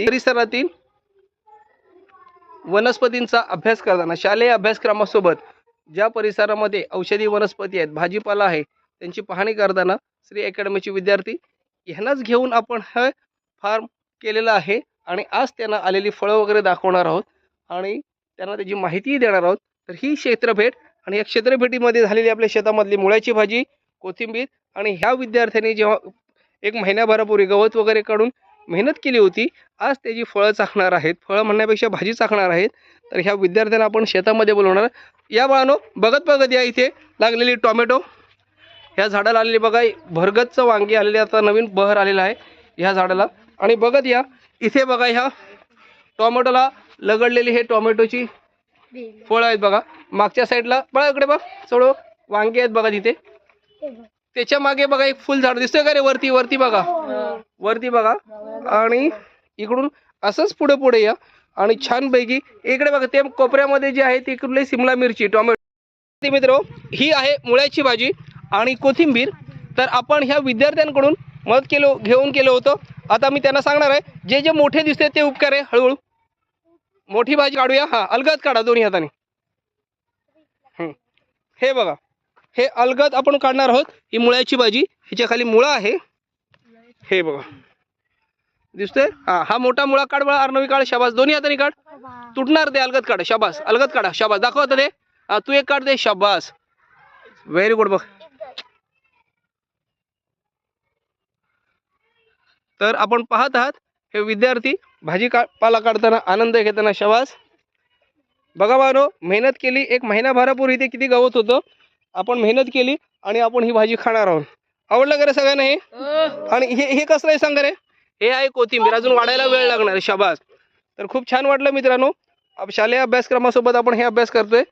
विद्यार्थी परिसरातील वनस्पतींचा अभ्यास करताना शालेय अभ्यासक्रमासोबत ज्या परिसरामध्ये औषधी वनस्पती आहेत भाजीपाला आहे त्यांची पाहणी करताना श्री अकॅडमीचे विद्यार्थी ह्यांनाच घेऊन आपण हे फार्म केलेलं आहे आणि आज त्यांना आलेली फळं वगैरे दाखवणार आहोत आणि त्यांना त्याची माहितीही देणार आहोत तर ही क्षेत्रभेट आणि या क्षेत्रभेटीमध्ये झालेली आपल्या शेतामधली मुळ्याची भाजी कोथिंबीर आणि ह्या विद्यार्थ्यांनी जेव्हा एक महिन्याभरापूर्वी गवत वगैरे काढून मेहनत केली होती. आज त्याची फळं चाखणार आहेत. फळं म्हणण्यापेक्षा भाजी चाखणार आहेत. तर ह्या विद्यार्थ्यांना आपण शेतामध्ये बोलवणार. या बाळानो बघत बघत या इथे लागलेली टॉमॅटो. ह्या झाडाला आलेली बघा भरगतच वांगी आलेली आता नवीन बहर आलेला आहे ह्या झाडाला. आणि बघत या इथे बघा ह्या टोमॅटोला लगडलेली हे टोमॅटोची फळं आहेत बघा. मागच्या साईडला बघा इकडे बघ. सोडो वांगे आहेत बघा तिथे. त्याच्यामागे बघा एक फुल झाड दिसतंय का रे वरती वरती बघा. वरती बघा. आणि इकडून असंच पुढे पुढे या. आणि छानपैकी इकडे बघा ते कोपऱ्यामध्ये जे आहे तिकडले सिमला मिरची टोमॅटो. मित्र ही आहे मुळ्याची भाजी आणि कोथिंबीर. तर आपण ह्या विद्यार्थ्यांकडून मदत केलो घेऊन केलं होतं. आता मी त्यांना सांगणार आहे जे जे मोठे दिसते ते उपकार आहे हळूहळू. मोठी भाजी काढूया. हा अलगद काढा दोन्ही हाताने. हे बघा. हे अलगद आपण काढणार आहोत. ही मुळ्याची भाजी ह्याच्या खाली मुळा आहे. हे बघा. दिसतोय? हा हा मोठा मुळा काढ बळा अर्नवी काढ शाबास. दोन्ही हाताने काढ. तुटणार ते अलगद काढ. शाबास अलगद काढा. शाबास. दाखव आता ते. हा तू एक काढ दे शाबास. व्हेरी गुड बघ. तर आपण पाहत आहात हे विद्यार्थी भाजी का पाला काढताना आनंद घेताना शाबास. बघा बानो मेहनत केली. एक महिनाभरापूर्वी इथे किती गवत होतं? आपण मेहनत केली आणि आपण ही भाजी खाणार आहोत. आवडलं का रे सगळ्यांना हे? आणि हे हे कसं आहे सांगा रे? हे आहे कोथिंबीर. अजून वाढायला वेळ लागणार आहे. शाबास. तर खूप छान वाटलं मित्रांनो. शालेय अभ्यासक्रमासोबत आपण हे अभ्यास करतोय.